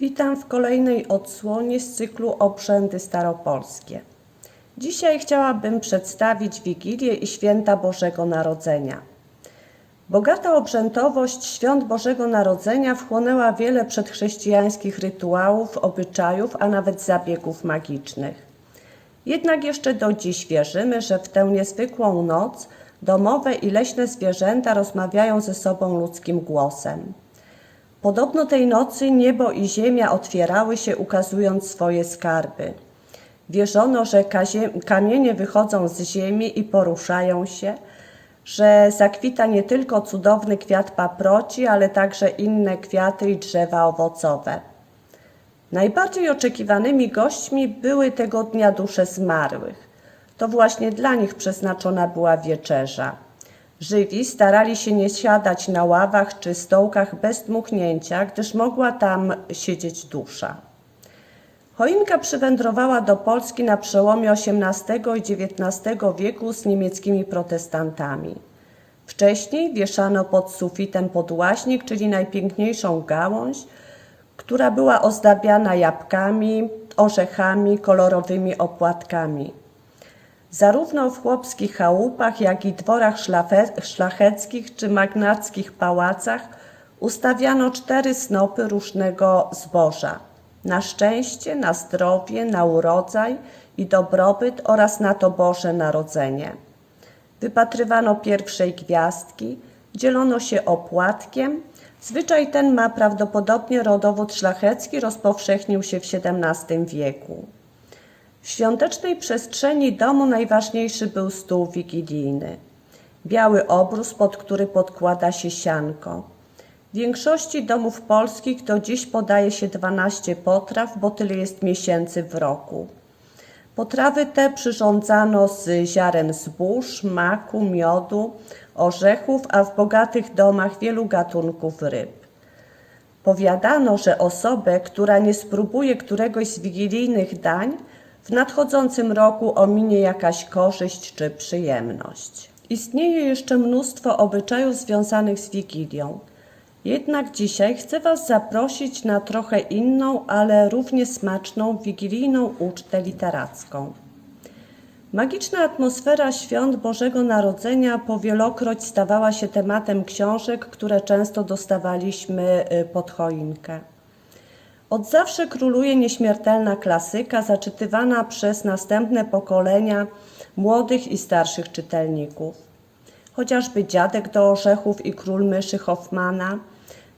Witam w kolejnej odsłonie z cyklu Obrzędy Staropolskie. Dzisiaj chciałabym przedstawić Wigilię i Święta Bożego Narodzenia. Bogata obrzędowość świąt Bożego Narodzenia wchłonęła wiele przedchrześcijańskich rytuałów, obyczajów, a nawet zabiegów magicznych. Jednak jeszcze do dziś wierzymy, że w tę niezwykłą noc domowe i leśne zwierzęta rozmawiają ze sobą ludzkim głosem. Podobno tej nocy niebo i ziemia otwierały się, ukazując swoje skarby. Wierzono, że kamienie wychodzą z ziemi i poruszają się, że zakwita nie tylko cudowny kwiat paproci, ale także inne kwiaty i drzewa owocowe. Najbardziej oczekiwanymi gośćmi były tego dnia dusze zmarłych. To właśnie dla nich przeznaczona była wieczerza. Żywi starali się nie siadać na ławach czy stołkach bez dmuchnięcia, gdyż mogła tam siedzieć dusza. Choinka przywędrowała do Polski na przełomie XVIII i XIX wieku z niemieckimi protestantami. Wcześniej wieszano pod sufitem podłaśnik, czyli najpiękniejszą gałąź, która była ozdabiana jabłkami, orzechami, kolorowymi opłatkami. Zarówno w chłopskich chałupach, jak i dworach szlacheckich czy magnackich pałacach ustawiano cztery snopy różnego zboża. Na szczęście, na zdrowie, na urodzaj i dobrobyt oraz na to Boże Narodzenie. Wypatrywano pierwszej gwiazdki, dzielono się opłatkiem. Zwyczaj ten ma prawdopodobnie rodowód szlachecki, rozpowszechnił się w XVII wieku. W świątecznej przestrzeni domu najważniejszy był stół wigilijny. Biały obrus, pod który podkłada się sianko. W większości domów polskich do dziś podaje się 12 potraw, bo tyle jest miesięcy w roku. Potrawy te przyrządzano z ziaren zbóż, maku, miodu, orzechów, a w bogatych domach wielu gatunków ryb. Powiadano, że osobę, która nie spróbuje któregoś z wigilijnych dań, w nadchodzącym roku ominie jakaś korzyść czy przyjemność. Istnieje jeszcze mnóstwo obyczajów związanych z Wigilią. Jednak dzisiaj chcę Was zaprosić na trochę inną, ale równie smaczną wigilijną ucztę literacką. Magiczna atmosfera świąt Bożego Narodzenia powielokroć stawała się tematem książek, które często dostawaliśmy y, pod choinkę. Od zawsze króluje nieśmiertelna klasyka, zaczytywana przez następne pokolenia młodych i starszych czytelników. Chociażby Dziadek do orzechów i Król myszy Hoffmana,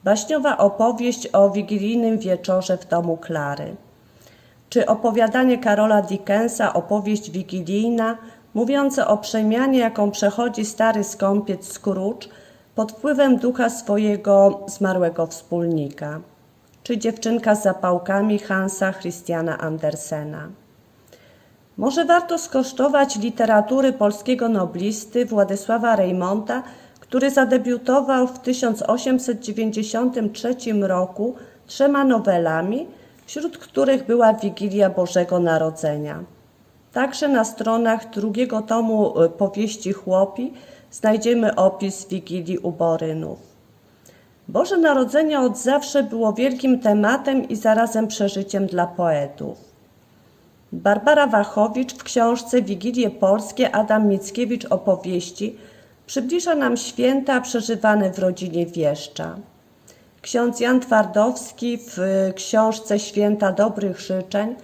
baśniowa opowieść o wigilijnym wieczorze w domu Klary, czy opowiadanie Karola Dickensa, opowieść wigilijna, mówiące o przemianie, jaką przechodzi stary skąpiec Scrooge pod wpływem ducha swojego zmarłego wspólnika czy dziewczynka z zapałkami Hansa Christiana Andersena. Może warto skosztować literatury polskiego noblisty Władysława Reymonta, który zadebiutował w 1893 roku trzema nowelami, wśród których była Wigilia Bożego Narodzenia. Także na stronach drugiego tomu y, powieści Chłopi znajdziemy opis Wigilii u Borynów. Boże Narodzenie od zawsze było wielkim tematem i zarazem przeżyciem dla poetów. Barbara Wachowicz w książce Wigilie Polskie Adam Mickiewicz opowieści przybliża nam święta przeżywane w rodzinie wieszcza. Ksiądz Jan Twardowski w książce Święta Dobrych Życzeń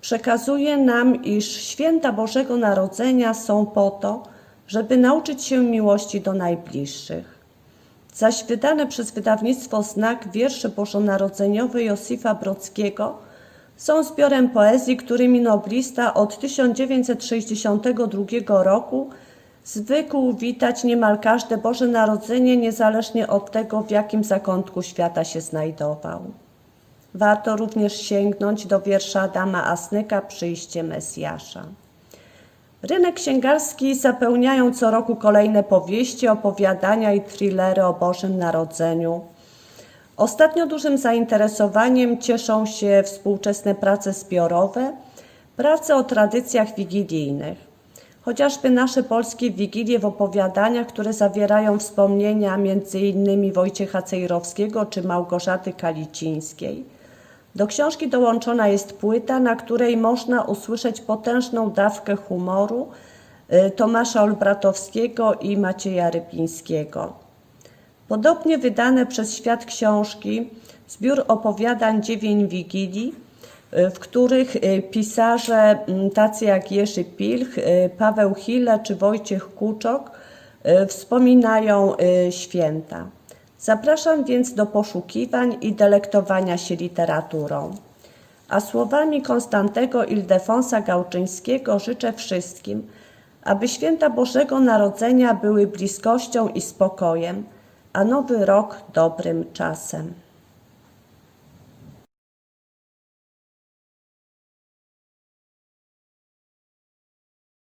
przekazuje nam, iż święta Bożego Narodzenia są po to, żeby nauczyć się miłości do najbliższych zaś wydane przez wydawnictwo Znak wiersze bożonarodzeniowe Josifa Brockiego są zbiorem poezji, którymi noblista od 1962 roku zwykł witać niemal każde Boże Narodzenie, niezależnie od tego, w jakim zakątku świata się znajdował. Warto również sięgnąć do wiersza Adama Asnyka Przyjście Mesjasza. Rynek księgarski zapełniają co roku kolejne powieści, opowiadania i thrillery o Bożym Narodzeniu. Ostatnio dużym zainteresowaniem cieszą się współczesne prace zbiorowe, prace o tradycjach wigilijnych. Chociażby nasze polskie wigilie w opowiadaniach, które zawierają wspomnienia m.in. Wojciecha Cejrowskiego czy Małgorzaty Kalicińskiej, Do książki dołączona jest płyta, na której można usłyszeć potężną dawkę humoru y, Tomasza Olbratowskiego i Macieja Rypińskiego. Podobnie wydane przez Świat Książki zbiór opowiadań Dziewięć Wigilii, y, w których y, pisarze mm, tacy jak Jerzy Pilch, Paweł Hille czy Wojciech Kuczok wspominają święta. Zapraszam więc do poszukiwań i delektowania się literaturą. A słowami Konstantego Ildefonsa Gałczyńskiego życzę wszystkim, aby święta Bożego Narodzenia były bliskością i spokojem, a nowy rok dobrym czasem.